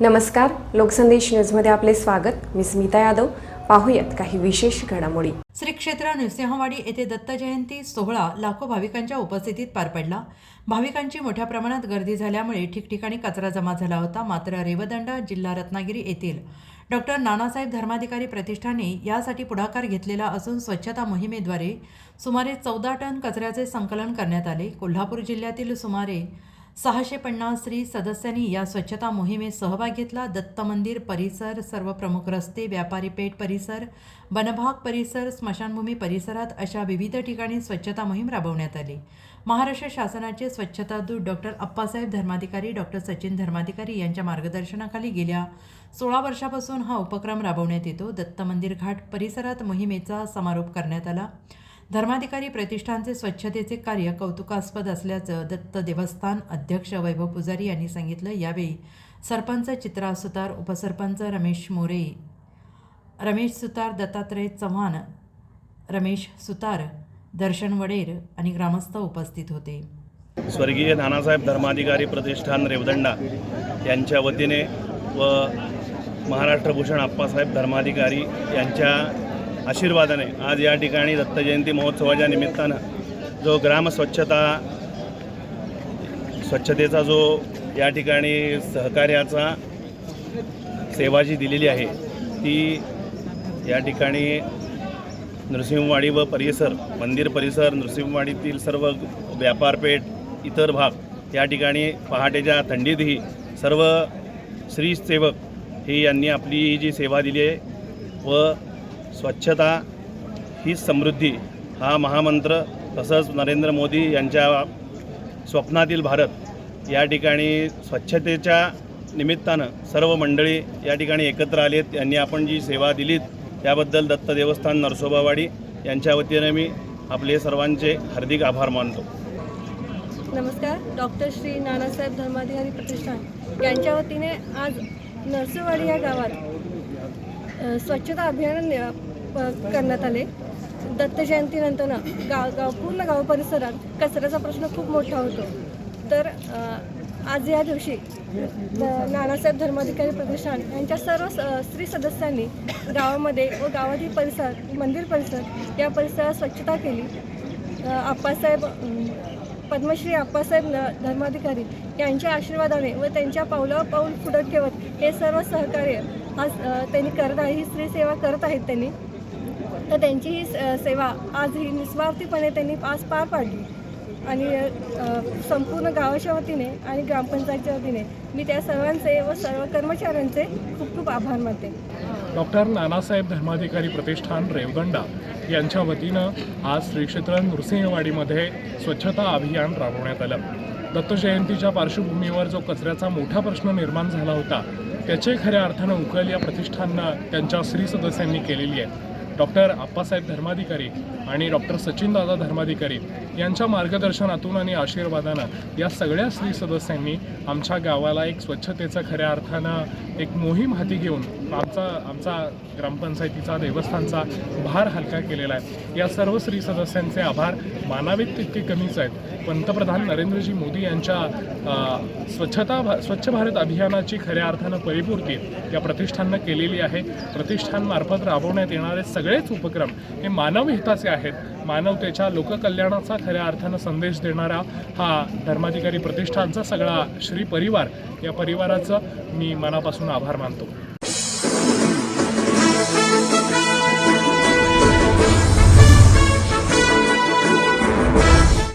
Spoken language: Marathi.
नमस्कार लोकसंदेश न्यूजमध्ये आपले स्वागत. मी स्मिता यादव. पाहूयात काही विशेष घडामोडी. श्री क्षेत्र नृसिंहवाडी येथे दत्त जयंती सोहळा लाखो भाविकांच्या उपस्थितीत पार पडला. भाविकांची मोठ्या प्रमाणात गर्दी झाल्यामुळे ठिकठिकाणी कचरा जमा झाला होता मात्र रेवदंडा जिल्हा रत्नागिरी येथील. डॉक्टर नानासाहेब धर्माधिकारी प्रतिष्ठाने यासाठी पुढाकार घेतलेला असून स्वच्छता मोहिमेद्वारे सुमारे चौदा टन कचऱ्याचे संकलन करण्यात आले. कोल्हापूर जिल्ह्यातील सुमारे सहाशे पन्नास स्त्री सदस्यांनी या स्वच्छता मोहिमेत सहभाग घेतला. दत्त मंदिर परिसर सर्व प्रमुख रस्ते व्यापारी पेठ परिसर वनभाग परिसर स्मशानभूमी परिसरात अशा विविध ठिकाणी स्वच्छता मोहीम राबवण्यात आली. महाराष्ट्र शासनाचे स्वच्छता दूत डॉक्टर अप्पासाहेब धर्माधिकारी डॉक्टर सचिन धर्माधिकारी यांच्या मार्गदर्शनाखाली गेल्या सोळा वर्षापासून हा उपक्रम राबवण्यात येतो. दत्त मंदिर घाट परिसरात मोहिमेचा समारोप करण्यात आला. धर्माधिकारी प्रतिष्ठानचे स्वच्छतेचे कार्य कौतुकास्पद असल्याचं दत्त देवस्थान अध्यक्ष वैभव पुजारी यांनी सांगितलं. यावेळी सरपंच चित्रा सुतार उपसरपंच रमेश मोरे रमेश सुतार दत्तात्रय चव्हाण रमेश सुतार दर्शन वडेर आणि ग्रामस्थ उपस्थित होते. स्वर्गीय नानासाहेब धर्माधिकारी प्रतिष्ठान रेवदंडा यांच्या वतीने व महाराष्ट्रभूषण आप्पासाहेब धर्माधिकारी यांच्या आशीर्वादाने आज या ठिकाणी दत्तजयंती महोत्सवाच्या निमित्तानं जो ग्राम स्वच्छता स्वच्छतेचा जो या ठिकाणी सहकार्याचा सेवा जी दिलेली आहे ती या ठिकाणी नृसिंहवाडी व परिसर मंदिर परिसर नृसिंहवाडीतील सर्व व्यापारपेठ इतर भाग या ठिकाणी पहाटेच्या थंडीतही सर्व श्रीसेवक ही यांनी आपली जी सेवा दिली आहे व स्वच्छता ही समृद्धी हा महामंत्र तसंच नरेंद्र मोदी यांच्या स्वप्नातील भारत या ठिकाणी स्वच्छतेच्या निमित्तानं सर्व मंडळी या ठिकाणी एकत्र आलेत. यांनी आपण जी सेवा दिलीत त्याबद्दल दत्त देवस्थान नरसोबावाडी यांच्या वतीनं मी आपले सर्वांचे हार्दिक आभार मानतो. नमस्कार. डॉक्टर श्री नानासाहेब धर्माधिकारी प्रतिष्ठान यांच्या वतीने आज नरसोवाडी या गावात स्वच्छता अभियान प- करण्यात आले. दत्त जयंतीनंतर गाव गाव पूर्ण गाव परिसरात कचऱ्याचा प्रश्न खूप मोठा होतो. तर आज या दिवशी नानासाहेब धर्माधिकारी प्रतिष्ठान यांच्या सर्व स- स्त्री सदस्यांनी गावामध्ये व गावातील परिसर मंदिर परिसर या परिसरात स्वच्छता केली. आप्पासाहेब पद्मश्री आप्पासाहेब न धर्माधिकारी यांच्या आशीर्वादाने व त्यांच्या पावलावर पाऊल पुढे ठेवत हे सर्व सहकार्य आज त्यांनी करत आहे ही स्त्री सेवा करत आहेत त्यांनी. तर त्यांची ही स- सेवा आज ही निस्वार्थीपणे त्यांनी आज पार पाडली. आणि संपूर्ण गावाच्या वतीने आणि ग्रामपंचायतच्या वतीने मी त्या सर्वांचे व सर्व कर्मचाऱ्यांचे खूप खूप आभार मानते. डॉक्टर नानासाहेब धर्माधिकारी प्रतिष्ठान रेवदंडा यांच्या वतीनं आज श्री क्षेत्र नृसिंहवाडीमध्ये स्वच्छता अभियान राबवण्यात आलं. दत्तजयंतीच्या पार्श्वभूमीवर जो कचऱ्याचा मोठा प्रश्न निर्माण झाला होता त्याचे खऱ्या अर्थानं उकल या प्रतिष्ठाननं त्यांच्या स्त्री सदस्यांनी केलेली आहे. डॉक्टर आप्पासाहेब धर्माधिकारी आणि डॉक्टर सचिनदादा धर्माधिकारी यांच्या मार्गदर्शनातून आणि आशीर्वादानं या सगळ्या स्त्री सदस्यांनी आमच्या गावाला एक स्वच्छतेचं खऱ्या अर्थानं एक मोहीम हाती घेऊन आमचा आमचा ग्रामपंचायतीचा देवस्थानचा भार हलका केलेला आहे. या सर्व स्त्री सदस्यांचे आभार. मानावेत तितके कमीच आहेत. पंतप्रधान नरेंद्रजी मोदी यांच्या स्वच्छता भा स्वच्छ भारत अभियानाची खऱ्या अर्थानं परिपूर्ती या प्रतिष्ठाननं केलेली आहे. प्रतिष्ठानमार्फत राबवण्यात येणारे सगळेच उपक्रम हे मानव हिताचे आहेत. मानवतेच्या लोककल्याणाचा खऱ्या अर्थानं संदेश देणारा हा धर्माधिकारी प्रतिष्ठानचा सगळा श्री परिवार. या परिवाराचं मी मनापासून आभार मानतो.